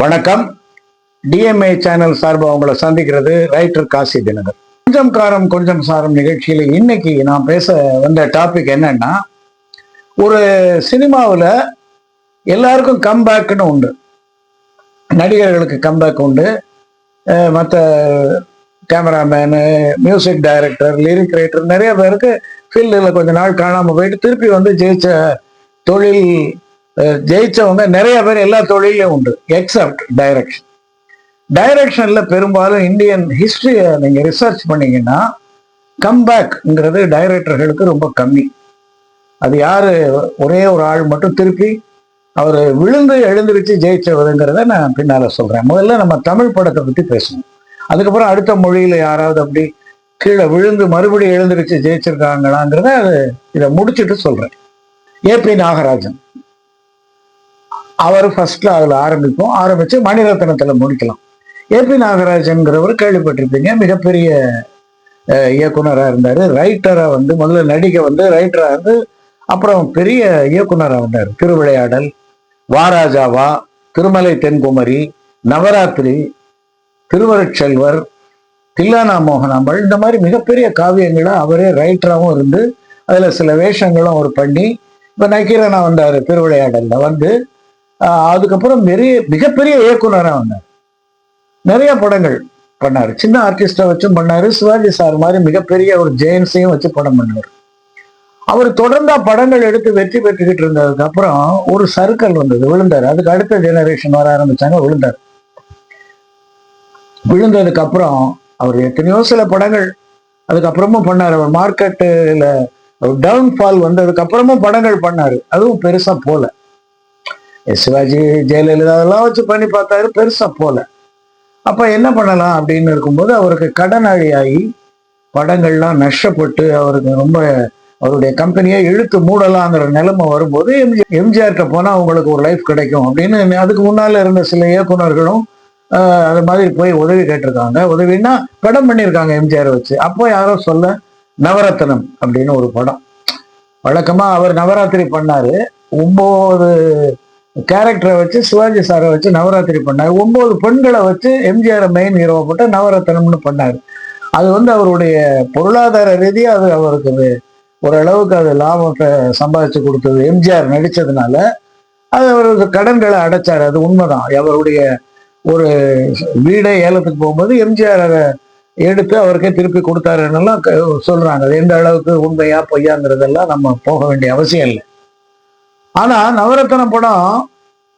வணக்கம். DMA channel சார்பாக உங்களை சந்திக்கிறது ரைட்டர் காசி தினகர். கொஞ்சம் காரம் கொஞ்சம் சாரம் நிகழ்ச்சியில் இன்னைக்கு நான் பேச வந்த டாபிக் என்னன்னா ஒரு சினிமாவில் எல்லாருக்கும் கம்பேக்குன்னு உண்டு. நடிகர்களுக்கு கம்பேக் உண்டு. மற்ற cameraman music director lyric writer நிறைய பேருக்கு ஃபீல்டில் கொஞ்ச நாள் காணாமல் போயிட்டு திருப்பி வந்து ஜெயிச்ச தொழில் ஜெயிச்சவங்க நிறைய பேர் எல்லா தொழிலையும் உண்டு எக்ஸப்ட் டைரக்ஷன் டைரக்ஷன்ல பெரும்பாலும் இந்தியன் ஹிஸ்டரியை நீங்க ரிசர்ச் பண்ணீங்கன்னா கம்பேக்ங்கிறது டைரக்டர்களுக்கு ரொம்ப கம்மி. அது யாரு? ஒரே ஒரு ஆள் மட்டும் திருப்பி அவர் விழுந்து எழுந்திருச்சு ஜெயிச்சவருங்கிறத நான் பின்னால சொல்றேன். முதல்ல நம்ம தமிழ் படத்தை பத்தி பேசணும் அதுக்கப்புறம் அடுத்த மொழியில யாராவது அப்படி கீழே விழுந்து மறுபடியும் எழுந்திருச்சு ஜெயிச்சிருக்காங்களாங்கிறத அது இதை முடிச்சுட்டு சொல்றேன். பி நாகராஜன். அவர் ஃபர்ஸ்ட்ல அதில் ஆரம்பிப்போம். ஆரம்பித்து மணிரத்னத்தில் முடிக்கலாம். ஏபி நாகராஜன்கிறவர் கேள்விப்பட்டிருப்பீங்க. மிகப்பெரிய இயக்குனராக இருந்தார். ரைட்டராக வந்து முதல்ல நடிகை வந்து ரைட்டராக இருந்து அப்புறம் பெரிய இயக்குனராக வந்தார். திருவிளையாடல் வாராஜாவா திருமலை தென்குமரி நவராத்திரி திருவருட்செல்வர் தில்லானா மோகனாம்பல் இந்த மாதிரி மிகப்பெரிய காவியங்களை அவரே ரைட்டராகவும் இருந்து அதில் சில வேஷங்களும் அவர் பண்ணி இப்போ நக்கீரனா வந்தார் திருவிளையாடலில் வந்து அதுக்கப்புறம் பெரிய மிகப்பெரிய இயக்குனராக வந்தார் நிறைய படங்கள் பண்ணார். சின்ன ஆர்டிஸ்டை வச்சும் பண்ணாரு. சிவாஜி சார் மாதிரி மிகப்பெரிய ஒரு ஜெயன்ஸையும் வச்சு படம் பண்ணார். அவர் தொடர்ந்தா படங்கள் எடுத்து வெற்றி பெற்றுக்கிட்டு இருந்ததுக்கு அப்புறம் ஒரு சர்க்கிள் வந்தது. விழுந்தார். அதுக்கு அடுத்த ஜெனரேஷன் வர ஆரம்பிச்சாங்க விழுந்தார். விழுந்ததுக்கு அப்புறம் அவர் எத்தனையோ சில படங்கள் அதுக்கப்புறமும் பண்ணாரு. அவர் மார்க்கெட்டுல டவுன்ஃபால் வந்ததுக்கு அப்புறமும் படங்கள் பண்ணார். அதுவும் பெருசா போல. சிவாஜி ஜெயலலிதா அதெல்லாம் வச்சு பண்ணி பார்த்தாரு பெருசா போல. அப்ப என்ன பண்ணலாம் அப்படின்னு இருக்கும்போது அவருக்கு கடனாளி ஆகி படங்கள்லாம் நஷ்டப்பட்டு அவருக்கு ரொம்ப அவருடைய கம்பெனியை இழுத்து மூடலாங்கிற நிலைமை வரும்போது எம்ஜி எம்ஜிஆர்கிட்ட போனால் அவங்களுக்கு ஒரு லைஃப் கிடைக்கும் அப்படின்னு அதுக்கு முன்னால் இருந்த சில இயக்குனர்களும் அது மாதிரி போய் உதவி கேட்டிருக்காங்க. உதவின்னா படம் பண்ணியிருக்காங்க எம்ஜிஆர் வச்சு. அப்போ யாரோ சொல்ல நவரத்னம் அப்படின்னு ஒரு படம். வழக்கமாக அவர் நவராத்திரி பண்ணாரு. ஒம்பது கேரக்டரை வச்சு சிவாஜி சாரை வச்சு நவராத்திரி பண்ணார். ஒன்பது பெண்களை வச்சு எம்ஜிஆர் மெயின் ஹீரோவை போட்டு நவரத்தனம்னு பண்ணார். அது வந்து அவருடைய பொருளாதார ரீதியாக அது அவருக்கு அது ஓரளவுக்கு அது லாபத்தை சம்பாதிச்சு கொடுத்தது. எம்ஜிஆர் நடித்ததுனால அது அவருக்கு கடன்களை அடைச்சார். அது உண்மைதான். அவருடைய ஒரு வீடை ஏலத்துக்கு போகும்போது எம்ஜிஆர் அதை எடுத்து அவருக்கே திருப்பி கொடுத்தாருன்னெல்லாம் சொல்கிறாங்க அது எந்த அளவுக்கு உண்மையா பொய்யாங்கிறதெல்லாம் நம்ம போக வேண்டிய அவசியம் இல்லை. ஆனா நவரத்ன படம்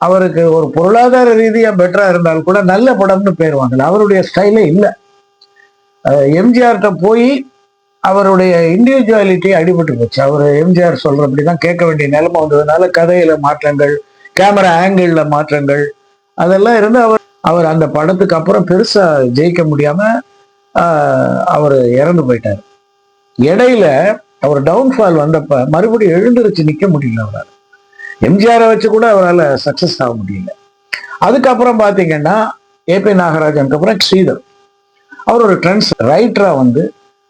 அவருக்கு ஒரு பொருளாதார ரீதியா பெட்டரா இருந்தால் கூட நல்ல படம்னு பேர் வாங்கல. அவருடைய ஸ்டைலே இல்லை. எம்ஜிஆர்கிட்ட போய் அவருடைய இண்டிவிஜுவாலிட்டி அடிபட்டு போச்சு. அவர் எம்ஜிஆர் சொல்றபடிதான் கேட்க வேண்டிய நிலைமை வந்ததுனால கதையில மாற்றங்கள் கேமரா ஆங்கிளில் மாற்றங்கள் அதெல்லாம் இருந்து அவர் அவர் அந்த படத்துக்கு அப்புறம் பெருசா ஜெயிக்க முடியாம அவர் இறந்து போயிட்டார். இடையில அவர் டவுன்ஃபால் வந்தப்ப மறுபடியும் எழுந்திருச்சு நிக்க முடியல அவரால். எம்ஜிஆரை வச்சு கூட அவரால் சக்சஸ் ஆக முடியல. அதுக்கப்புறம் பார்த்தீங்கன்னா ஏபி நாகராஜனுக்கு அப்புறம் ஸ்ரீதர். அவர் ஒரு ட்ரெண்ட்ஸ் ரைட்டராக வந்து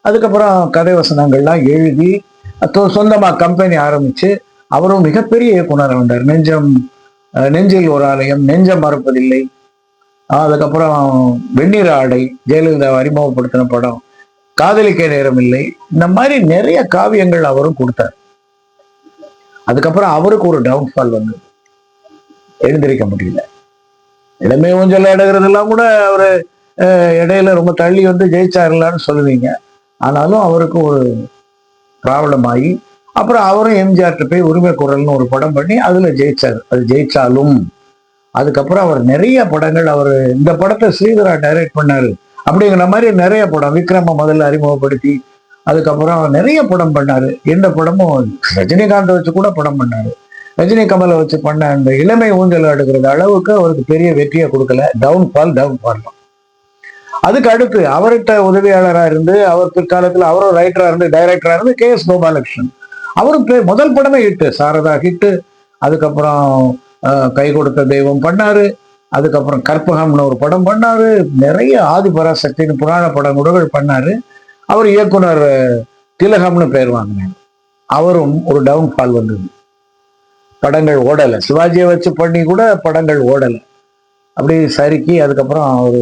அதுக்கப்புறம் கதை வசனங்கள்லாம் எழுதி சொந்தமாக கம்பெனி ஆரம்பித்து அவரும் மிகப்பெரிய இயக்குனர் வந்தார் நெஞ்சம் நெஞ்சில் ஒரு ஆலயம் நெஞ்சம் மறுப்பதில்லை. அதுக்கப்புறம் வெந்நீர் ஆடை ஜெயலலிதா அறிமுகப்படுத்தின படம் காதலிக்க நேரம் இல்லை. இந்த மாதிரி நிறைய காவியங்கள் அவரும் கொடுத்தார். அதுக்கப்புறம் அவருக்கு ஒரு டவுன்ஃபால் வந்து எழுந்திருக்க முடியல. இளமை ஊஞ்சல் எடுக்கிறதெல்லாம் கூட அவர் இடையில ரொம்ப தள்ளி வந்து ஜெயிச்சாருலான்னு சொல்லுவீங்க. ஆனாலும் அவருக்கு ஒரு ப்ராப்ளம் ஆகி அப்புறம் அவரும் எம்ஜிஆர்கிட்ட போய் உரிமை குரல்னு ஒரு படம் பண்ணி அதில் ஜெயிச்சார். அது ஜெயிச்சாலும். அதுக்கப்புறம் அவர் நிறைய படங்கள் அவர் இந்த படத்தை ஸ்ரீதரா டைரக்ட் பண்ணாரு. அப்படிங்கிற மாதிரி நிறைய படம் விக்ரம முதல்ல அறிமுகப்படுத்தி அதுக்கப்புறம் நிறைய படம் பண்ணாரு. எந்த படமும் ரஜினிகாந்த் வச்சு கூட படம் பண்ணாரு. ரஜினி கமலை வச்சு பண்ண அந்த இளமை ஊஞ்சல் ஆடுகிறது அளவுக்கு அவருக்கு பெரிய வெற்றியை கொடுக்கல. டவுன் ஃபால் டவுன் ஃபால் அதுக்கு அடுத்து அவர்கிட்ட உதவியாளரா இருந்து அவர் பிற்காலத்துல அவரும் ரைட்டராக இருந்து டைரக்டராக இருந்து கே. எஸ். கோபாலகிருஷ்ணன். அவரும் முதல் படமே ஹிட்டு சாரதா ஹிட்டு அதுக்கப்புறம் கை கொடுத்த தெய்வம் பண்ணாரு. அதுக்கப்புறம் கற்பகம்னு ஒரு படம் பண்ணாரு. நிறைய ஆதிபராசக்தின்னு புராண புராண உடல்கள் பண்ணாரு. அவர் இயக்குனர் திலகம்னு பெயர் வாங்கினேன். அவரும் ஒரு டவுன் ஃபால் வந்தது. படங்கள் ஓடலை. சிவாஜியை வச்சு பண்ணி கூட படங்கள் ஓடலை. அப்படி சறுக்கி அதுக்கப்புறம் ஒரு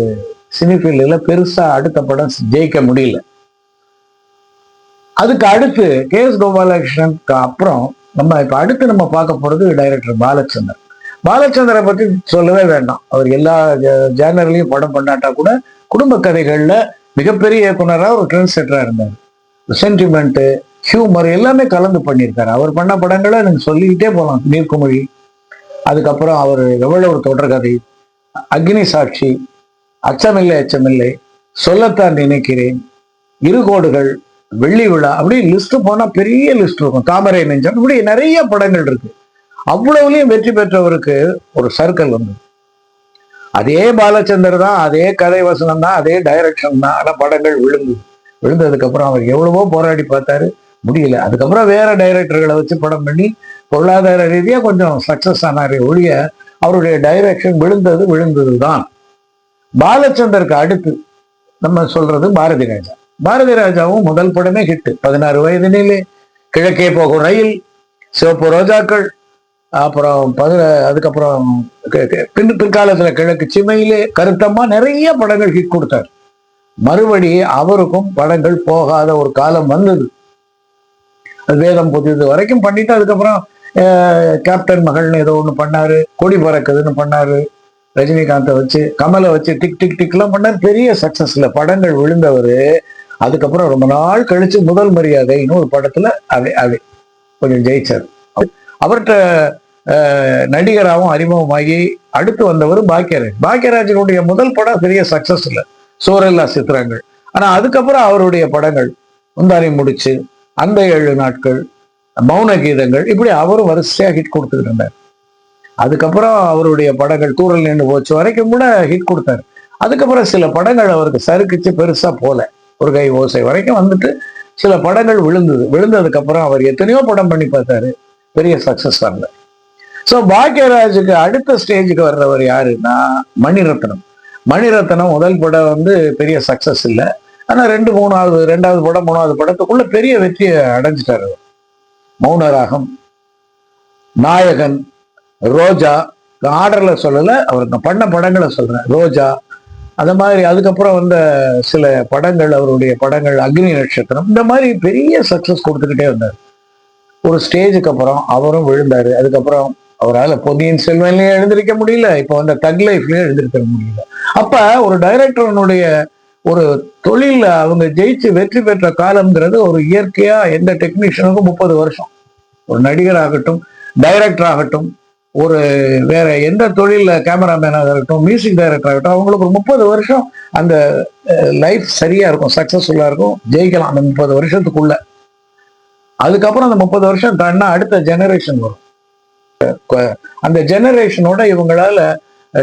சினிஃபீல்டில் பெருசா அடுத்த படம் ஜெயிக்க முடியல. அதுக்கு அடுத்து கே எஸ் கோபாலகிருஷ்ணனுக்கு அப்புறம் நம்ம இப்போ அடுத்து நம்ம பார்க்க போறது டைரக்டர் பாலச்சந்தர். பாலச்சந்தரை பத்தி சொல்லவே வேண்டாம். அவர் எல்லா ஜேனர்லயும் படம் பண்ணாட்டா கூட குடும்ப கதைகள்ல மிகப்பெரிய இயக்குனராக ஒரு ட்ரெண்ட் செட்டராக இருந்தார். சென்டிமெண்ட்டு ஹியூமர் எல்லாமே கலந்து பண்ணியிருக்காரு. அவர் பண்ண படங்களை எனக்கு சொல்லிக்கிட்டே போகலாம். நீர்க்குமொழி அதுக்கப்புறம் அவர் எவ்வளோ ஒரு தொடர்கதை அக்னி சாட்சி அச்சமில்லை அச்சமில்லை சொல்லத்தான் நினைக்கிறேன் இரு கோடுகள் வெள்ளி விழா அப்படி லிஸ்ட் போனால் பெரிய லிஸ்ட் இருக்கும். தாமரை நெஞ்சம் இப்படி நிறைய படங்கள் இருக்கு. அவ்வளவுலையும் வெற்றி பெற்றவருக்கு ஒரு சர்க்கிள் வந்து அதே பாலச்சந்தர் தான் அதே கதை வசனம் தான் அதே டைரக்ஷன் தான். ஆனால் படங்கள் விழுந்து விழுந்ததுக்கு அப்புறம் அவர் எவ்வளவோ போராடி பார்த்தாரு. முடியல. அதுக்கப்புறம் வேற டைரக்டர்களை வச்சு படம் பண்ணி பொருளாதார ரீதியாக கொஞ்சம் சக்சஸ் ஆனாரே ஒழிய அவருடைய டைரக்ஷன் விழுந்தது விழுந்தது தான் பாலச்சந்தருக்கு அடுத்து நம்ம சொல்றது பாரதி ராஜா. பாரதி ராஜாவும் முதல் படமே ஹிட்டு பதினாறு வயதினிலே கிழக்கே போகும் ரயில் சிவப்பு ரோஜாக்கள் அப்புறம் பதில அதுக்கப்புறம் பின் பிற்காலத்துல கிழக்கு சிமையிலே கருத்தம்மா நிறைய படங்கள் ஹிட் கொடுத்தார். மறுபடி அவருக்கும் படங்கள் போகாத ஒரு காலம் வந்தது. வேதம் புதியது வரைக்கும் பண்ணிட்டு அதுக்கப்புறம் கேப்டன் மகள்னு ஏதோ ஒன்று பண்ணாரு கொடி பறக்குதுன்னு பண்ணாரு ரஜினிகாந்தை வச்சு கமலை வச்சு டிக் டிக் டிக்லாம் பண்ணாரு. பெரிய சக்சஸ்ல படங்கள் விழுந்தவர் அதுக்கப்புறம் ரொம்ப நாள் கழிச்சு முதல் மரியாதைன்னு ஒரு படத்துல அவை அவை கொஞ்சம் ஜெயிச்சார். அவர்கிட்ட நடிகராகவும் அறிமுகமாகி அடுத்து வந்தவர் பாக்கியராஜ் பாக்கியராஜனுடைய முதல் படம் பெரிய சக்சஸ் இல்லை சோரெல்லா சித்திரங்கள். ஆனா அதுக்கப்புறம் அவருடைய படங்கள் முந்தாரி முடிச்சு அந்த ஏழு நாட்கள் மௌன கீதங்கள் இப்படி அவரும் வரிசையா ஹிட் கொடுத்துக்கிட்டு இருந்தார். அதுக்கப்புறம் அவருடைய படங்கள் தூரல் நின்று போச்சு வரைக்கும் கூட ஹிட் கொடுத்தாரு. அதுக்கப்புறம் சில படங்கள் அவருக்கு சறுக்குச்சு பெருசா போல. ஒரு கை ஓசை வரைக்கும் வந்துட்டு சில படங்கள் விழுந்தது. விழுந்ததுக்கு அப்புறம் அவர் எத்தனையோ படம் பண்ணி பார்த்தாரு. பெரிய சக்சஸ் வரல ஸோ பாக்யராஜுக்கு அடுத்த ஸ்டேஜுக்கு வர்றவர் யாருன்னா மணிரத்னம். மணிரத்னம் முதல் படம் வந்து பெரிய சக்சஸ் இல்லை. ஆனா ரெண்டு மூணாவது ரெண்டாவது படம் மூணாவது படத்துக்குள்ள பெரிய வெற்றியை அடைஞ்சிட்டாரு மௌனராகம் நாயகன் ரோஜா ஆர்டர்ல சொல்லல அவர் நான் பண்ண படங்களை சொல்றேன் ரோஜா. அந்த மாதிரி அதுக்கப்புறம் வந்த சில படங்கள் அவருடைய படங்கள் அக்னி நட்சத்திரம் இந்த மாதிரி பெரிய சக்சஸ் கொடுத்துக்கிட்டே வந்தார். ஒரு ஸ்டேஜுக்கு அப்புறம் அவரும் விழுந்தாரு. அதுக்கப்புறம் அவரால் பொன்னியின் செல்வன்லையும் எழுந்திருக்க முடியல இப்போ அந்த தக் லைஃப்லயும் எழுந்திருக்க முடியல. அப்ப ஒரு டைரக்டரனுடைய ஒரு தொழிலில் அவங்க ஜெயிச்சு வெற்றி பெற்ற காலம்ங்கிறது ஒரு இயற்கையா எந்த டெக்னீஷியனுக்கும் முப்பது வருஷம். ஒரு நடிகர் ஆகட்டும் டைரக்டர் ஆகட்டும் ஒரு வேற எந்த தொழில கேமராமேனாக இருக்கட்டும் மியூசிக் டைரக்டர் ஆகட்டும் அவங்களுக்கு ஒரு முப்பது வருஷம் அந்த லைஃப் சரியா இருக்கும் சக்சஸ்ஃபுல்லா இருக்கும் ஜெயிக்கலாம் அந்த முப்பது வருஷத்துக்குள்ள. அதுக்கப்புறம் அந்த முப்பது வருஷம் தாண்டினா அடுத்த ஜெனரேஷன் வரும். அந்த ஜெனரேஷனோட இவங்களால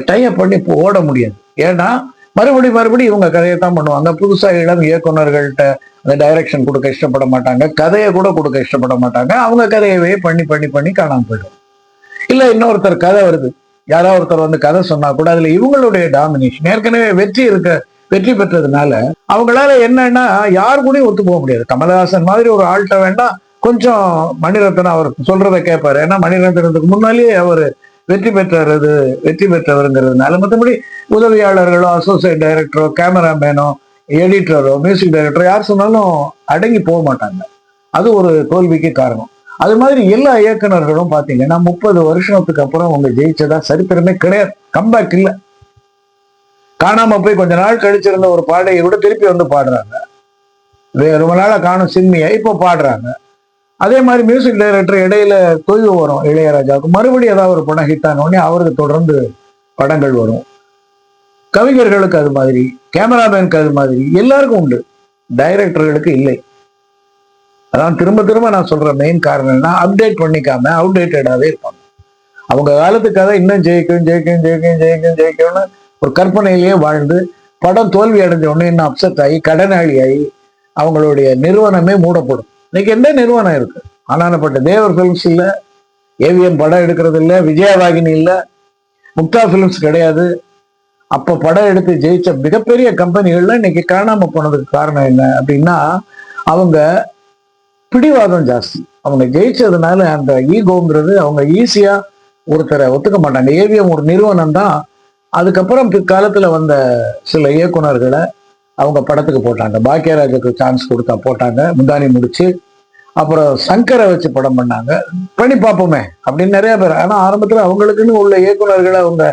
டைப் பண்ணி ஓட முடியாது. ஏன்னா மறுபடியும் மறுபடியும் இவங்க கதையை தான் பண்ணுவாங்க. புதுசா இளம் இயக்குனர்கள்ட்ட அந்த டைரக்ஷன் கொடுக்க இஷ்டப்பட மாட்டாங்க. கதையை கூட கொடுக்க இஷ்டப்பட மாட்டாங்க. அவங்க கதையவே பண்ணி பண்ணி பண்ணி காணாம போயிடும். இல்ல இன்னொருத்தர் கதை வருது. யாராவது ஒருத்தர் வந்து கதை சொன்னா கூட அதுல இவங்களுடைய டாமினேஷன் ஏற்கனவே வெற்றி இருக்க வெற்றி பெற்றதுனால அவங்களால என்னன்னா யாரு கூடயும் ஒத்து போக முடியாது. கமலஹாசன் மாதிரி ஒரு ஆள்கிட்ட வேண்டாம். கொஞ்சம் மணிரத்னம் அவர் சொல்றத கேட்பாரு. ஏன்னா மணிரத்னத்துக்கு முன்னாலேயே அவர் வெற்றி பெற்றது வெற்றி பெற்றவருங்கிறதுனால மற்றபடி உதவியாளர்களோ அசோசியேட் டைரக்டரோ கேமராமேனோ எடிட்டரோ மியூசிக் டைரக்டரோ யார் சொன்னாலும் அடங்கி போக மாட்டாங்க. அது ஒரு தோல்விக்கு காரணம். அது மாதிரி எல்லா இயக்குனர்களும் பாத்தீங்கன்னா முப்பது வருஷத்துக்கு அப்புறம் அவங்க ஜெயிச்சதா சரித்திரமே கிடையாது. கம்பேக் இல்லை. காணாம போய் கொஞ்ச நாள் கழிச்சிருந்த ஒரு பாடையை கூட திருப்பி வந்து பாடுறாங்க. ரொம்ப நாளா காணும் சிம்மியை இப்போ பாடுறாங்க. அதே மாதிரி மியூசிக் டைரக்டர் இடையில தொய்வு வரும் இளையராஜாவுக்கு. மறுபடியும் ஏதாவது ஒரு படம் ஹிட் ஆன உடனே அவருக்கு தொடர்ந்து படங்கள் வரும். கவிஞர்களுக்கு அது மாதிரி கேமராமேனுக்கு அது மாதிரி எல்லாருக்கும் உண்டு. டைரக்டர்களுக்கு இல்லை. அதான் திரும்ப திரும்ப நான் சொல்ற மெயின் காரணம் என்ன அப்டேட் பண்ணிக்காம அப்டேட்டடாகவே இருப்பாங்க. அவங்க காலத்து கதை இன்னும் ஜெயிக்கும் ஜெயிக்கும் ஜெயிக்கும் ஜெயிக்கும் ஜெயிக்கும்னு ஒரு கற்பனையிலேயே வாழ்ந்து படம் தோல்வி அடைஞ்ச உடனே இன்னும் அப்செட் ஆகி கடனாளி ஆகி அவங்களுடைய நிறுவனமே மூடப்படும். இன்னைக்கு எந்த நிறுவனம் இருக்கு? ஆனானப்பட்ட தேவர் பிலிம்ஸ் இல்ல ஏவிஎம் படம் எடுக்கிறது இல்ல விஜயவாகினி இல்ல முக்தா பிலிம்ஸ் கிடையாது. அப்ப படம் எடுத்து ஜெயிச்ச மிகப்பெரிய கம்பெனிகள்ல இன்னைக்கு காணாம போனதுக்கு காரணம் என்ன அப்படின்னா அவங்க பிடிவாதம் ஜாஸ்தி. அவங்க ஜெயிச்சதுனால அந்த ஈகோங்கிறது அவங்க ஈஸியா ஒருத்தரை ஒத்துக்க மாட்டாங்க. ஏவிஎம் ஒரு நிறுவனம் தான் அதுக்கப்புறம் பிற்காலத்துல வந்த சில இயக்குனர்களை அவங்க படத்துக்கு போட்டாங்க. பாக்கியராஜுக்கு சான்ஸ் கொடுத்தா போட்டாங்க. முந்தானி முடிச்சு அப்புறம் சங்கரை வச்சு படம் பண்ணாங்க. பண்ணி பார்ப்போமே அப்படின்னு நிறைய பேர். ஆனால் ஆரம்பத்தில் அவங்களுக்குன்னு உள்ள இயக்குனர்களை அவங்க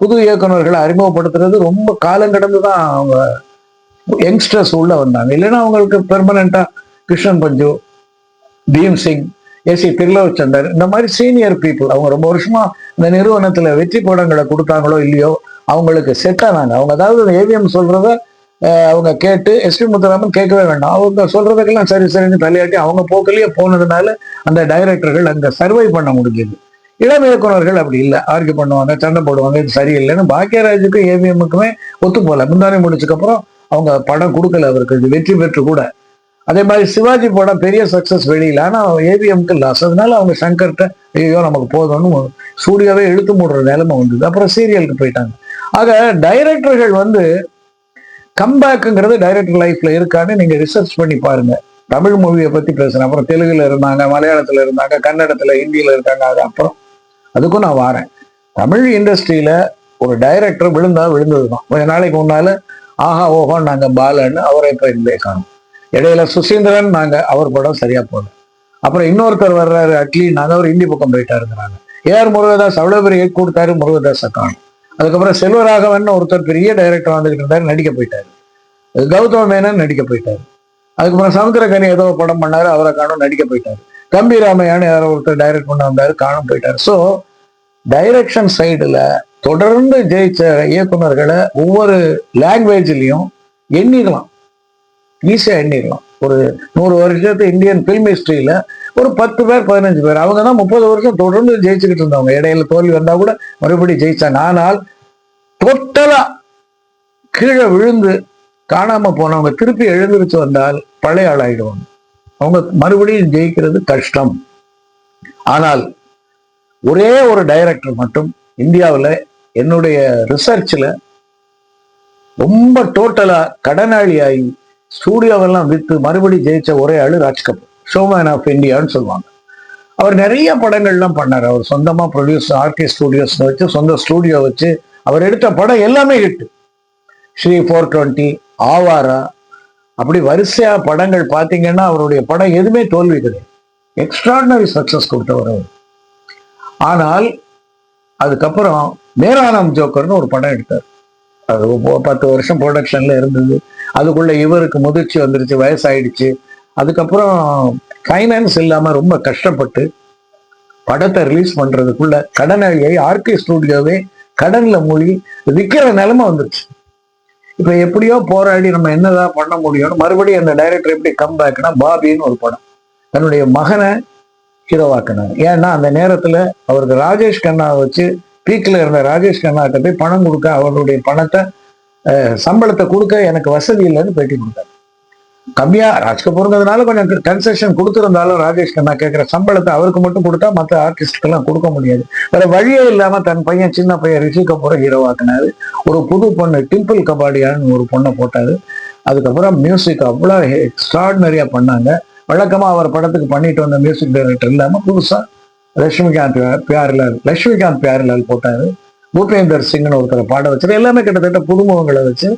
புது இயக்குனர்களை அறிமுகப்படுத்துறது ரொம்ப காலம் கடந்து தான் அவங்க யங்ஸ்டர்ஸ் உள்ள வந்தாங்க. இல்லைன்னா அவங்களுக்கு பெர்மனண்ட்டாக கிருஷ்ணன் பஞ்சு பீம் சிங் எஸ் சி திருலோச்சந்தர் இந்த மாதிரி சீனியர் பீப்புள் அவங்க ரொம்ப வருஷமா இந்த நிறுவனத்தில் வெற்றி படங்களை கொடுத்தாங்களோ இல்லையோ அவங்களுக்கு செட் ஆனாங்க. அவங்க அதாவது ஏவிஎம் சொல்றத அவங்க கேட்டு எஸ்பி முத்துராமன் கேட்கவே வேண்டாம். அவங்க சொல்றதுக்கெல்லாம் சரி சரின்னு தலையாட்டி அவங்க போக்கிலேயே போனதுனால அந்த டைரக்டர்கள் அங்க சர்வை பண்ண முடிஞ்சது. இளம் இயக்குனர்கள் அப்படி இல்லை. ஆர்கியூ பண்ணுவாங்க சண்டை போடுவாங்க இது சரியில்லைன்னு பாக்கியராஜுக்கும் ஏவிஎம்முக்குமே ஒத்து போல முந்தானி முடிச்சதுக்கப்புறம் அவங்க படம் கொடுக்கல அவருக்கு இது வெற்றி பெற்று கூட. அதே மாதிரி சிவாஜி படம் பெரிய சக்சஸ் வெளியில. ஆனா ஏவிஎம்க்கு லாஸ் அதனால அவங்க சங்கர்கிட்ட ஐயோ நமக்கு போதும்னு ஸ்டூடியோவே இழுத்து மூடுற நிலைமை வந்தது. அப்புறம் சீரியலுக்கு போயிட்டாங்க. ஆக டைரக்டர்கள் வந்து கம்பேக்குங்கிறது டைரக்டர் லைஃப்ல இருக்கான்னு நீங்க ரிசர்ச் பண்ணி பாருங்க. தமிழ் மூவியை பத்தி பேசுறேன். அப்புறம் தெலுங்குல இருந்தாங்க மலையாளத்துல இருந்தாங்க கன்னடத்துல ஹிந்தியில இருக்காங்க அது அப்புறம் அதுக்கும் நான் வாரேன். தமிழ் இண்டஸ்ட்ரியில ஒரு டைரக்டர் விழுந்தா விழுந்ததுதான். கொஞ்ச நாளைக்கு முன்னால ஆஹா ஓஹோ நாங்க பாலன்னு அவரை இப்ப இல்லை காணும். இடையில சுசீந்திரன் நாங்க அவர் படம் சரியா போல அப்புறம் இன்னொருத்தர் வர்றாரு அட்லி நாங்க அவர் ஹிந்தி பக்கம் போயிட்டாருங்கிறாங்க ஏஆர் முருகதாஸ் அவ்வளவு பெரிய கொடுத்தாரு முருகதாஸை காணும். அதுக்கப்புறம் செல்வராகவன் ஒருத்தர் பெரிய டைரக்டர் வந்துகிட்டு இருந்தார் நடிக்க போயிட்டார். கௌதம மேனன் நடிக்க போயிட்டார். அதுக்கப்புறம் சமுத்திரக்கனி ஏதோ படம் பண்ணாரு அவரை காணும் நடிக்க போயிட்டார். கம்பி ராமையான்னு யாரோ ஒருத்தர் டைரக்ட் பண்ண வந்தார் காணும் போயிட்டார். ஸோ டைரக்ஷன் சைடில் தொடர்ந்து ஜெயிச்ச இயக்குனர்களை ஒவ்வொரு லாங்குவேஜ்லேயும் எண்ணிடலாம். ஈஸியாக எண்ணிடலாம் ஒரு நூறு வருஷத்து இந்தியன் ஃபில்ம் ஹிஸ்ட்ரியில் ஒரு பத்து பேர் பதினஞ்சு பேர். அவங்க தான் முப்பது வருஷம் தொடர்ந்து ஜெயிச்சுக்கிட்டு இருந்தவங்க. இடையில தோல்வி வந்தால் கூட மறுபடியும் ஜெயிச்சாங்க. ஆனால் டோட்டலாக கீழே விழுந்து காணாமல் போனவங்க திருப்பி எழுந்திருச்சு வந்தால் பழைய ஆளாயிடுவாங்க அவங்க மறுபடியும் ஜெயிக்கிறது கஷ்டம். ஆனால் ஒரே ஒரு டைரக்டர் மட்டும் இந்தியாவில் என்னுடைய ரிசர்ச்சில் ரொம்ப டோட்டலாக கடனாளியாகி ஸ்டூடியோவெல்லாம் வித்து மறுபடி ஜெயிச்ச ஒரே ஆளு ராஜ் கபூர் ஷோமேன் ஆஃப் இந்தியான்னு சொல்லுவாங்க. அவர் நிறைய படங்கள்லாம் பண்ணார். அவர் சொந்தமா ப்ரொடியூஸ் ஆர்கே ஸ்டூடியோஸ் வச்சு சொந்த ஸ்டூடியோ வச்சு அவர் எடுத்த படம் எல்லாமே hit Shri four twenty Awara அப்படி வரிசையா படங்கள் பார்த்தீங்கன்னா அவருடைய படம் எதுவுமே தோல்வி கிடையாது. எக்ஸ்ட்ராடினரி சக்ஸஸ் கொடுத்தவர் அவர். ஆனால் அதுக்கப்புறம் மேரானம் ஜோக்கர்னு ஒரு படம் எடுத்தார். அது பத்து வருஷம் ப்ரொடக்ஷனில் இருந்தது. அதுக்குள்ள இவருக்கு முதிர்ச்சி வந்துருச்சு வயசாயிடுச்சு. அதுக்கப்புறம் ஃபைனான்ஸ் இல்லாமல் ரொம்ப கஷ்டப்பட்டு படத்தை ரிலீஸ் பண்ணுறதுக்குள்ள கடனாளியை ஆர்கே ஸ்டூடியோவே கடனில் மூழ்கி விற்கிற நிலைமை வந்துருச்சு. இப்போ எப்படியோ போராடி நம்ம என்னதான் பண்ண முடியும்னு மறுபடியும் அந்த டைரக்டர் எப்படி கம் பேக்னா பாபின்னு ஒரு படம். தன்னுடைய மகனை ஹீரோவாக்கினார். ஏன்னா அந்த நேரத்தில் அவருக்கு ராஜேஷ் கண்ணா வச்சு பீக்கில் இருந்த ராஜேஷ் கண்ணாட்ட போய் பணம் கொடுக்க அவருடைய பணத்தை சம்பளத்தை கொடுக்க எனக்கு வசதி இல்லைன்னு பேட்டி கொடுத்தாரு. கம்மியா ராஜ்கபூருங்கிறதுனால கொஞ்சம் கன்செஷன் கொடுத்துருந்தாலும் ராஜேஷ் கண்ணா கேட்கிற சம்பளத்தை அவருக்கு மட்டும் கொடுத்தா மற்ற ஆர்டிஸ்டுக்கெல்லாம் கொடுக்க முடியாது. வேற வழியே இல்லாம தன் பையன் சின்ன பையன் ரிஷி கபூரை ஹீரோவாக்குனாரு ஒரு புது பொண்ணு டிம்பிள் கபாடியான்னு ஒரு பொண்ணை போட்டாரு. அதுக்கப்புறம் மியூசிக் அவ்வளோ எக்ஸ்ட்ராடினரியா பண்ணாங்க. வழக்கமா அவர் படத்துக்கு பண்ணிட்டு வந்த மியூசிக் டைரக்டர் இல்லாம புதுசா லட்சுமிகாந்த் பியார்லால் லட்சுமிகாந்த் பியார்லால் போட்டாரு. பூபேந்தர் சிங்னு ஒருத்தரை பாட வச்சாரு எல்லாமே கிட்டத்தட்ட புதுமுகங்களை வச்சு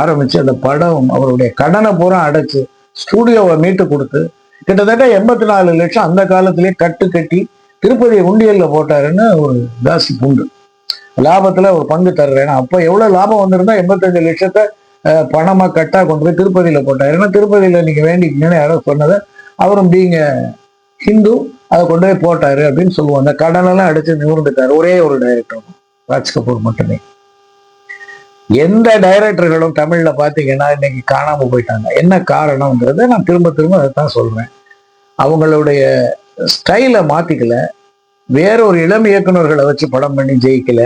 ஆரம்பிச்சு அந்த படம் அவருடைய கடனை பூரா அடைச்சு ஸ்டூடியோவை மீட்டு கொடுத்து கிட்டத்தட்ட எண்பத்தி நாலு லட்சம் அந்த காலத்திலே கட்டு கட்டி திருப்பதி உண்டியலில் போட்டாருன்னு ஒரு தாசி உண்டு. லாபத்தில் ஒரு பங்கு தர்றேன் அப்போ எவ்வளோ லாபம் வந்திருந்தா எண்பத்தஞ்சு லட்சத்தை பணமாக கட்டாக கொண்டு போய் திருப்பதியில் போட்டார். ஏன்னா திருப்பதியில் நீங்கள் வேண்டிக்கீங்கன்னு யாரோ சொன்னதை அவரும் பீங்க ஹிந்து அதை கொண்டு போய் போட்டார் அப்படின்னு சொல்லுவோம். அந்த கடனெல்லாம் அடித்து நிமிர்ந்துட்டார். ஒரே ஒரு டைரக்டர் ராஜ் கபூர் மட்டுமே. எந்த டைரக்டர்களும் தமிழ்ல பாத்தீங்கன்னா இன்னைக்கு காணாம போயிட்டாங்க. என்ன காரணம்ங்கிறத நான் திரும்ப திரும்ப அதைத்தான் சொல்றேன். அவங்களுடைய ஸ்டைலை மாத்திக்கல. வேற ஒரு இளம் இயக்குனர்களை வச்சு படம் பண்ணி ஜெயிக்கல.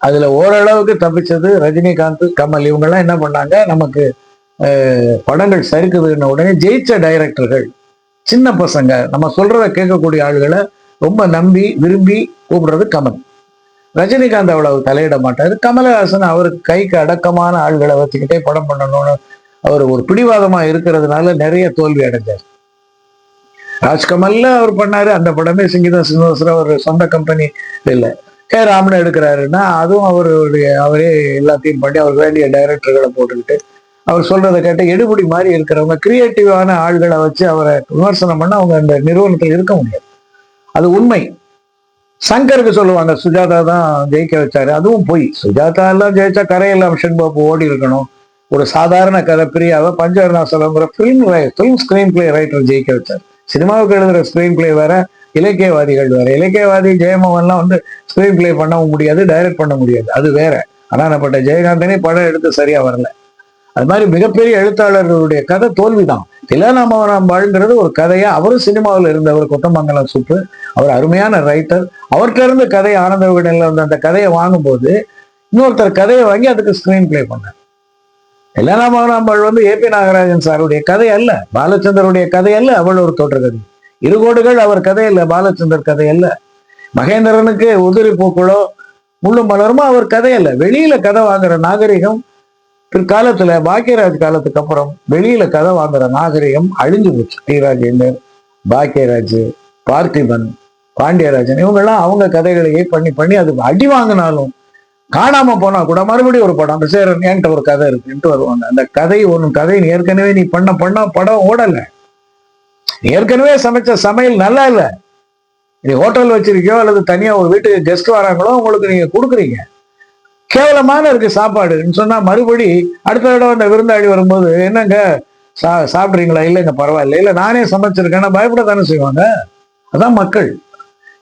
அதுல ஓரளவுக்கு தப்பிச்சது ரஜினிகாந்த் கமல் இவங்கெல்லாம் என்ன பண்ணாங்க? நமக்கு படங்கள் சறுக்குதுன்ன உடனே ஜெயிச்ச டைரக்டர்கள் சின்ன பசங்க நம்ம சொல்றத கேட்கக்கூடிய ஆளுகளை ரொம்ப நம்பி விரும்பி கூப்பிடுறது கமல். ரஜினிகாந்த் அவ்வளவு தலையிட மாட்டாரு. கமலஹாசன் அவருக்கு கைக்கு அடக்கமான ஆள்களை வச்சுக்கிட்டே படம் பண்ணணும்னு அவர் ஒரு பிடிவாதமா இருக்கிறதுனால நிறைய தோல்வி அடைஞ்சார். ராஜ்கமல்ல அவர் பண்ணாரு அந்த படமே சிங்கிதம் சினிவாசரம் ஒரு சொந்த கம்பெனி இல்லை. கே ராமன் எடுக்கிறாருன்னா அதுவும் அவருடைய அவரே எல்லாத்தையும் பண்ணி அவருக்கு வேண்டிய டைரக்டர்களை போட்டுக்கிட்டு அவர் சொல்றதை கேட்டு எடுபடி மாதிரி இருக்கிறவங்க கிரியேட்டிவான ஆள்களை வச்சு அவரை விமர்சனம் பண்ண அவங்க அந்த நிறுவனத்தில் இருக்க முடியாது. அது உண்மை. சங்கருக்கு சொல்லுவாங்க சுஜாதா தான் ஜெயிக்க வச்சாரு. அதுவும் போய் சுஜாதா எல்லாம் ஜெயிச்சா கரையெல்லாம் பாபு ஓடி இருக்கணும். ஒரு சாதாரண கதை பிரியாவை பஞ்சவர்ணாசலம்ங்கிற film film screenplay writer ஜெயிக்க வச்சார். சினிமாவுக்கு எழுதுகிற ஸ்கிரீன் பிளே வேற இலக்கியவாதிகள் வேற. இலக்கியவாதி ஜெயமோகன்லாம் வந்து ஸ்கிரீன் பிளே பண்ணவும் முடியாது டைரக்ட் பண்ண முடியாது. அது வேற. அனானப்பட்ட ஜெயகாந்தனே படம் எடுத்து சரியா வரல. அது மாதிரி மிகப்பெரிய எழுத்தாளர்களுடைய கதை தோல்விதான். திலானாமவராம்பாள்ங்கிறது ஒரு கதையை? அவரும் சினிமாவில் இருந்தவர் கொத்தமங்கலம் சுப்பு அவர் அருமையான ரைட்டர் அவர்கிட்ட இருந்து கதை ஆனந்த விகடனில் வந்து அந்த கதையை வாங்கும்போது இன்னொருத்தர் கதையை வாங்கி அதுக்கு ஸ்க்ரீன் பிளே பண்ணார். திலானாமவராம்பாள் வந்து ஏ பி நாகராஜன் சாருடைய கதை அல்ல. பாலச்சந்தருடைய கதை அல்ல அவள் ஒரு தோற்றகதி இருகோடுகள் அவர் கதை அல்ல பாலச்சந்தர் கதை அல்ல. மகேந்திரனுக்கு உதிரி பூக்களோ முள்ளும் மலருமோ அவர் கதை அல்ல. வெளியில கதை வாங்குற நாகரிகம் பிற்காலத்துல பாக்கியராஜ் காலத்துக்கு அப்புறம் வெளியில கதை வாங்குற நாகரிகம் அழிஞ்சு போச்சு. டி ராஜேந்தர் பாக்கியராஜ் பார்த்திபன் பாண்டியராஜன் இவங்கெல்லாம் அவங்க கதைகளையே பண்ணி பண்ணி அது அடி வாங்கினாலும் காணாம போனா கூட மறுபடியும் ஒரு படம் சேரன் என்கிட்ட ஒரு கதை இருக்குன்ட்டு வருவாங்க. அந்த கதை ஒன்று கதை ஏற்கனவே நீ பண்ண பண்ண படம் ஓடல. ஏற்கனவே சமைச்ச சமையல் நல்லா இல்லை. நீ ஹோட்டல் வச்சிருக்கியோ அல்லது தனியா ஒரு வீட்டுக்கு கெஸ்ட் வராங்களோ உங்களுக்கு நீங்க கொடுக்குறீங்க. கேவலமான இருக்கு சாப்பாடுன்னு சொன்னா மறுபடி அடுத்த தடவை அந்த விருந்தாளி வரும்போது என்னங்க சா சாப்பிட்றீங்களா? இல்லைங்க பரவாயில்ல. இல்லை நானே சமைச்சிருக்கேன்னா பயப்பட தானே செய்வாங்க? அதான் மக்கள்.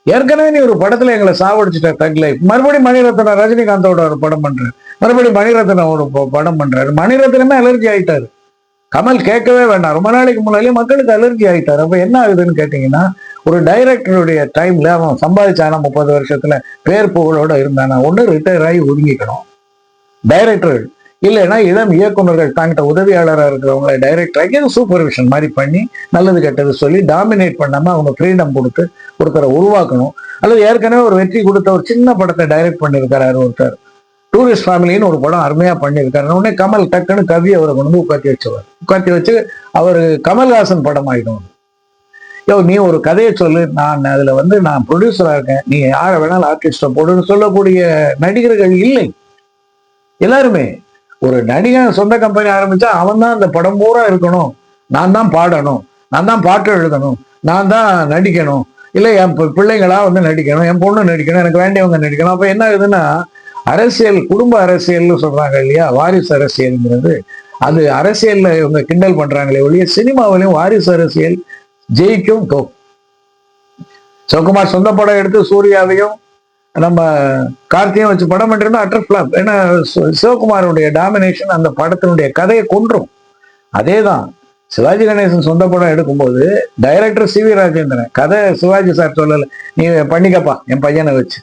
ஏற்கனவே நீ ஒரு படத்துல எங்களை சாவடிச்சிட்ட தக் லைஃப் மறுபடியும் மணிரத்னம் ரஜினிகாந்தோட ஒரு படம் பண்றாரு. மறுபடியும் மணிரத்ன ஒரு ப- படம் பண்றாரு. மணிரத்னமே அலர்ஜி ஆயிட்டாரு. கமல் கேட்கவே வேண்டாம். ரொம்ப நாளைக்கு முன்னாலே மக்களுக்கு அலர்ஜி ஆகிட்டார் அப்போ என்ன ஆகுதுன்னு கேட்டிங்கன்னா ஒரு டைரக்டருடைய டைம்ல அவன் சம்பாதிச்சானா முப்பது வருஷத்துல பேர் புகழோட இருந்தானா ஒன்று ரிட்டையர் ஆகி ஒதுங்கிக்கணும். டைரக்டர் இல்லைன்னா இளம் இயக்குனர்கள் தாங்கிட்ட உதவியாளராக இருக்கிறவங்கள டைரக்டர் ஆக்கி சூப்பர்விஷன் மாதிரி பண்ணி நல்லது கெட்டது சொல்லி டாமினேட் பண்ணாமல் அவங்க ஃப்ரீடம் கொடுத்து ஒருத்தரை உருவாக்கணும். அல்லது ஏற்கனவே ஒரு வெற்றி கொடுத்த ஒரு சின்ன படத்தை டைரக்ட் பண்ணியிருக்கிறாரு ஒருத்தர். டூரிஸ்ட் ஃபேமிலின்னு ஒரு படம் அருமையா பண்ணியிருக்காரு. உடனே கமல் டக்குன்னு கவி அவரை கொண்டு வந்து உட்காத்தி வச்சவர் உட்காத்தி வச்சு அவர் கமல்ஹாசன் படம் ஆயிடும் யோ நீ ஒரு கதையை சொல்லு. நான் அதுல வந்து நான் ப்ரொடியூசரா இருக்கேன். நீ யாரை வேணாலும் ஆர்டிஸ்டை போடுன்னு சொல்லக்கூடிய நடிகர்கள் இல்லை. எல்லாருமே. ஒரு நடிகன் சொந்த கம்பெனி ஆரம்பிச்சா அவன் தான் அந்த படம் பூரா இருக்கணும். நான் தான் பாடணும். நான் தான் பாட்டு எழுதணும். நான் தான் நடிக்கணும். இல்லை என் பிள்ளைங்களா வந்து நடிக்கணும். என் பொண்ணு நடிக்கணும். எனக்கு வேண்டியவங்க நடிக்கணும். அப்போ என்ன ஆகுதுன்னா அரசியல் குடும்ப அரசியல்னு சொல்றாங்க இல்லையா? வாரிசு அரசியல்ங்கிறது. அது அரசியல்ல இவங்க கிண்டல் பண்றாங்களே ஒழிய சினிமாவிலையும் வாரிசு அரசியல் ஜெயிக்கும். தோக்கும் சிவகுமார் சொந்த படம் எடுத்து சூர்யாவையும் நம்ம கார்த்தியும் வச்சு படம் பண்ணிருந்தா அட்டர் ஃபிளாப் ஏன்னா சிவகுமாருடைய டாமினேஷன் அந்த படத்தினுடைய கதையை கொன்றும். அதேதான். சிவாஜி கணேசன் சொந்த படம் எடுக்கும்போது டைரக்டர் சி வி ராஜேந்திரன் கதை சிவாஜி சார் சொல்லலை நீ பண்ணிக்கப்பா என் பையனை வச்சு.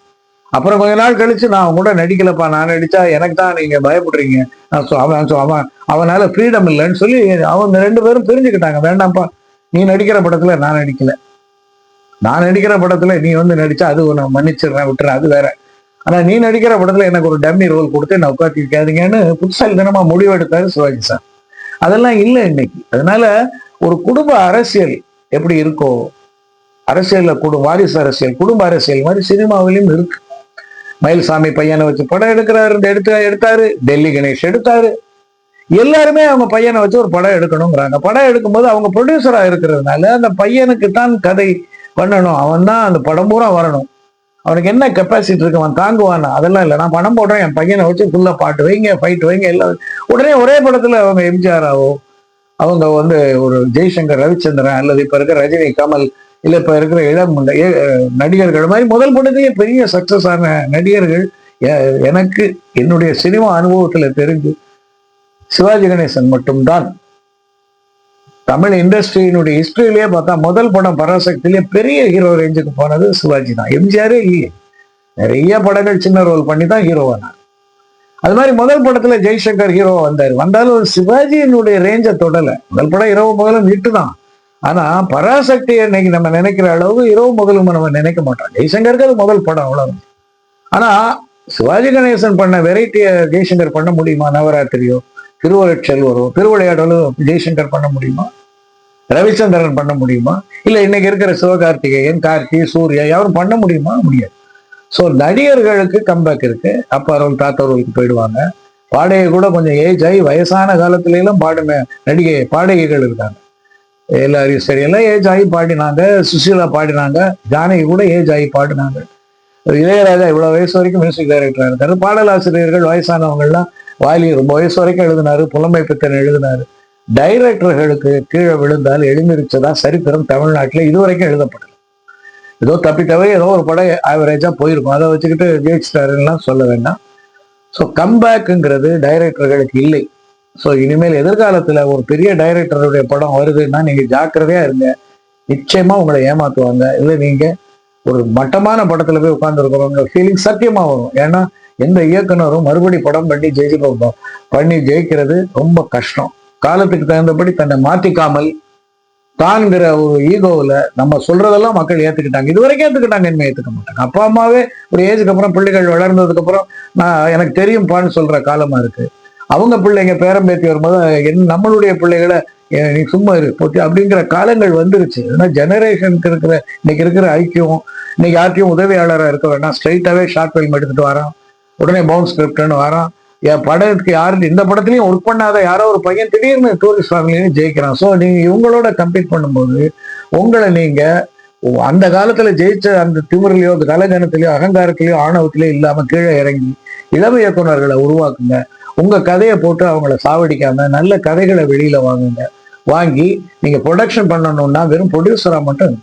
அப்புறம் கொஞ்ச நாள் கழிச்சு நான் அவன் கூட நடிக்கலப்பா. நான் நடிச்சா எனக்கு தான் நீங்க பயப்படுறீங்க. அவன் அவன் அவனால ஃப்ரீடம் இல்லைன்னு சொல்லி அவங்க ரெண்டு பேரும் பிரிஞ்சுக்கிட்டாங்க வேண்டாம்ப்பா. நீ நடிக்கிற படத்துல நான் நடிக்கல. நான் நடிக்கிற படத்துல நீ வந்து நடிச்சா அது நான் மன்னிச்சிடுறேன் விட்டுறேன் அது வேற. ஆனா நீ நடிக்கிற படத்துல எனக்கு ஒரு டம்மி ரோல் கொடுத்து என்ன உட்காத்தி வைக்காதீங்கன்னு தினமா முடிவெடுத்தாரு சிவாஜி சார். அதெல்லாம் இல்லை இன்னைக்கு. அதனால ஒரு குடும்ப அரசியல் எப்படி இருக்கோ அரசியல்ல குடும்ப வாரிசு அரசியல் குடும்ப அரசியல் மாதிரி சினிமாவிலும் இருக்கு. மயில்சாமி பையனை வச்சு படம் எடுக்கிறாரு எடுத்து எடுத்தாரு. டெல்லி கணேஷ் எடுத்தாரு. எல்லாருமே அவங்க பையனை வச்சு ஒரு படம் எடுக்கணுங்கிறாங்க. படம் எடுக்கும்போது அவங்க ப்ரொடியூசரா இருக்கிறதுனால அந்த பையனுக்கு தான் கதை பண்ணணும். அவன் தான் அந்த படம் பூரா வரணும். அவனுக்கு என்ன கெப்பாசிட்டி இருக்கு? அவன் தாங்குவானா? அதெல்லாம் இல்லை. நான் பணம் போடுறேன். என் பையனை வச்சு ஃபுல்லா பாட்டு வைங்க ஃபைட் வைங்க எல்லாம். உடனே ஒரே படத்துல அவங்க எம்ஜிஆராவோ அவங்க வந்து ஒரு ஜெய்சங்கர் ரவிச்சந்திரன் அல்லது இப்ப இருக்கிற ரஜினி கமல் இல்லை இப்போ இருக்கிற இளம் நடிகர்கள் மாதிரி முதல் படத்திலேயே பெரிய சக்சஸ் ஆன நடிகர்கள் எனக்கு என்னுடைய சினிமா அனுபவத்தில் தெரிஞ்சு சிவாஜி கணேசன் மட்டும்தான். தமிழ் இண்டஸ்ட்ரியினுடைய ஹிஸ்டரியிலேயே பார்த்தா முதல் படம் பராசக்தியிலே பெரிய ஹீரோ ரேஞ்சுக்கு போனது சிவாஜி தான். எம்ஜிஆரே இல்லையே. நிறைய படங்கள் சின்ன ரோல் பண்ணி தான் ஹீரோவானார் அது மாதிரி முதல் படத்துல ஜெய்சங்கர் ஹீரோ வந்தார். வந்தாலும் ஒரு சிவாஜியினுடைய ரேஞ்சை தொடல. முதல் படம் இரவு முதலும் ஹிட்டு தான். ஆனா பராசக்தி இன்னைக்கு நம்ம நினைக்கிற அளவு இரவு முதலும் நம்ம நினைக்க மாட்டோம். ஜெய்சங்கருக்கு அது முதல் படம் அவ்வளவு ஆனா சிவாஜி கணேசன் பண்ண வெரைட்டியை ஜெய்சங்கர் பண்ண முடியுமா? நவராத்திரியோ திருவருட்செல்வரோ திருவிளையாடலோ ஜெய்சங்கர் பண்ண முடியுமா? ரவிச்சந்திரன் பண்ண முடியுமா? இல்லை இன்னைக்கு இருக்கிற சிவகார்த்திகேயன் கார்த்தி சூர்யா யாரும் பண்ண முடியுமா? முடியாது. ஸோ நடிகர்களுக்கு கம்பேக் இருக்கு. அப்பா அருள் தாத்தவர்களுக்கு போயிடுவாங்க. பாடகை கூட கொஞ்சம் ஏஜ் ஆகி வயசான காலத்துல எல்லாம் பாடுன நடிகை பாடகைகள் இருக்காங்க. எல்லாரையும் சரி. எல்லாம் ஏஜ் ஆகி பாடினாங்க? சுசீலா பாடினாங்க. ஜானகி கூட ஏஜ் ஆகி பாடினாங்க. இளையராஜா இவ்வளவு வயசு வரைக்கும் மியூசிக் டைரக்டராக இருக்காரு பாடலாசிரியர்கள் வயசானவங்கள்லாம் வாலி ரொம்ப வயசு வரைக்கும் எழுதினாரு. புலமை பித்தன் எழுதினாரு. டைரக்டர்களுக்கு கீழே விழுந்தால் எழுந்திருச்சதா சரித்திரம் தமிழ்நாட்டில் இதுவரைக்கும் எழுதப்படல. ஏதோ தப்பி தவிர ஏதோ ஒரு படம் ஆவரேஜாக போயிருக்கும். அதை வச்சுக்கிட்டு ஜெயிச்சிட்டாருன்னா சொல்ல வேண்டாம். ஸோ கம்பேக்குங்கிறது டைரக்டர்களுக்கு இல்லை. ஸோ இனிமேல் எதிர்காலத்தில் ஒரு பெரிய டைரக்டருடைய படம் வருதுன்னா நீங்கள் ஜாக்கிரதையாக இருங்க. நிச்சயமாக உங்களை ஏமாற்றுவாங்க இல்லை நீங்கள் ஒரு மட்டமான படத்தில் போய் உட்கார்ந்துருக்கிறோங்க ஃபீலிங் சத்தியமாக வரும். ஏன்னா எந்த இயக்குனரும் மறுபடி படம் பண்ணி ஜெயிக்க பண்ணி ஜெயிக்கிறது ரொம்ப கஷ்டம். காலத்துக்கு தகுந்தபடி தன்னை மாற்றிக்காமல் தான்கிற ஒரு ஈகோவில் நம்ம சொல்றதெல்லாம் மக்கள் ஏற்றுக்கிட்டாங்க இது வரைக்கும் ஏற்றுக்கிட்டாங்க இனிமே ஏற்றுக்க மாட்டாங்க. அப்பா அம்மாவே ஒரு ஏஜுக்கு அப்புறம் பிள்ளைகள் வளர்ந்ததுக்கு அப்புறம் நான் எனக்கு தெரியும்ப்பான்னு சொல்ற காலமா இருக்கு. அவங்க பிள்ளைங்க பேரம்பேத்தி வரும்போது என் நம்மளுடைய பிள்ளைகளை நீ சும்மா இரு போட்டி அப்படிங்கிற காலங்கள் வந்துருச்சு. ஏன்னா ஜெனரேஷனுக்கு இருக்கிற இன்னைக்கு இருக்கிற ஐக்கியம் இன்னைக்கு யார்ட்டையும் உதவியாளராக இருக்க வேண்டாம் ஸ்ட்ரைட்டாகவே ஷார்ட் ஃபில்ம் எடுத்துகிட்டு வரான். உடனே பவுன் ஸ்கிரிப்ட்னு வரான். என் படத்துக்கு யாரு இந்த படத்துலையும் ஒர்க் பண்ணாத யாரோ ஒரு பையன் திடீர்னு டூரிஸ்ட் ஃபேமிலியும் ஜெயிக்கிறான். ஸோ நீங்கள் இவங்களோட கம்பீட் பண்ணும்போது உங்களை நீங்கள் அந்த காலத்துல ஜெயிச்ச அந்த திமிரிலையோ கலகனத்திலயோ அகங்காரத்துலையோ ஆணவத்திலையோ இல்லாம கீழே இறங்கி இளம் இயக்குனர்களை உருவாக்குங்க. உங்க கதையை போட்டு அவங்கள சாவடிக்காம நல்ல கதைகளை வெளியில வாங்குங்க. வாங்கி நீங்க ப்ரொடக்ஷன் பண்ணணும்னா வெறும் ப்ரொடியூசரா மட்டும்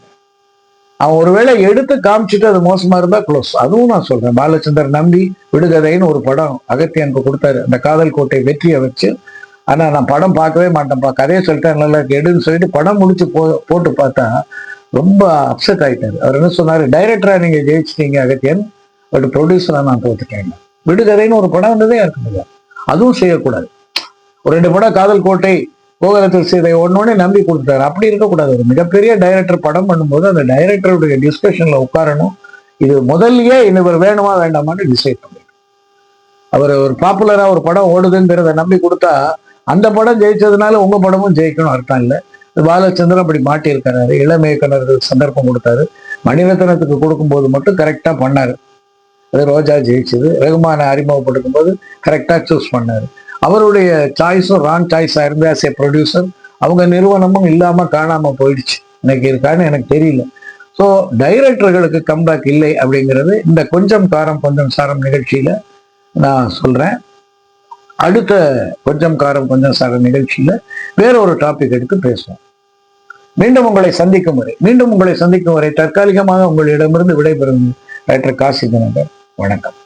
அவன் ஒருவேளை எடுத்து காமிச்சிட்டு அது மோசமா இருந்தா க்ளோஸ் அதுவும் நான் சொல்றேன். பாலச்சந்தர் நம்பி விடுகதைன்னு ஒரு படம் அகத்தியனுக்கு கொடுத்தாரு. அந்த காதல் கோட்டை வெற்றியை வச்சு. ஆனா நான் படம் பார்க்கவே மாட்டேன்ப்பா. கதையை சொல்லிட்டேன். நல்லா இருக்கு, எடுன்னு சொல்லிட்டு படம் முடிச்சு போ போட்டு பார்த்தா ரொம்ப அப்செட் ஆயிட்டாரு. அவர் என்ன சொன்னாரு? டைரக்டரா நீங்க ஜெயிச்சிட்டீங்க அகத்தியன். பட் ப்ரொடியூசரா நான் தோத்துட்டேன். விடுகதைன்னு ஒரு படம் வந்ததே இருக்குது அதுவும் செய்யக்கூடாது. ஒரு ரெண்டு படம் காதல் கோட்டை கோகலத்தில் செய்த ஒன்னொன்னே நம்பி கொடுத்தாரு. அப்படி இருக்கக்கூடாது. ஒரு மிகப்பெரிய டைரக்டர் படம் பண்ணும்போது அந்த டைரக்டருடைய டிஸ்கஷன்ல உட்காரணும். இது முதல்லயே இவர் வேணுமா வேண்டாமான்னு டிசைட் பண்ணி அவர் ஒரு பாப்புலரா ஒரு படம் ஓடுதுங்கிறத நம்பி கொடுத்தா அந்த படம் ஜெயிச்சதுனால உங்க படமும் ஜெயிக்கணும் அர்த்தம் இல்லை. பாலச்சந்திரன் அப்படி மாட்டியிருக்கிறாரு இளம் இயக்குனருக்கு சந்தர்ப்பம் கொடுத்தாரு. மணிரத்னத்துக்கு கொடுக்கும்போது மட்டும் கரெக்டா பண்ணாரு. அது ரோஜா ஜெயிச்சது. ரகுமானை அறிமுகப்படுத்தும் போது கரெக்டாக சூஸ் பண்ணார். அவருடைய சாய்ஸும் ராங் சாய்ஸா இருந்து ஆஸ் ஏ ப்ரொடியூசர் அவங்க நிறுவனமும் இல்லாமல் காணாமல் போயிடுச்சு. இன்னைக்கு இருக்கான்னு எனக்கு தெரியல. ஸோ டைரக்டர்களுக்கு கம்பேக் இல்லை அப்படிங்கிறது இந்த கொஞ்சம் காரம் கொஞ்சம் சாரம் நிகழ்ச்சியில் நான் சொல்கிறேன் அடுத்த கொஞ்சம் காரம் கொஞ்சம் சாரம் நிகழ்ச்சியில் வேற ஒரு டாபிக் எடுத்து பேசுவோம். மீண்டும் உங்களை சந்திக்கும் வரை மீண்டும் உங்களை சந்திக்கும் வரை தற்காலிகமாக உங்களிடமிருந்து விடைபெறும் டாக்டர் காசி தினகர் வணக்கம்.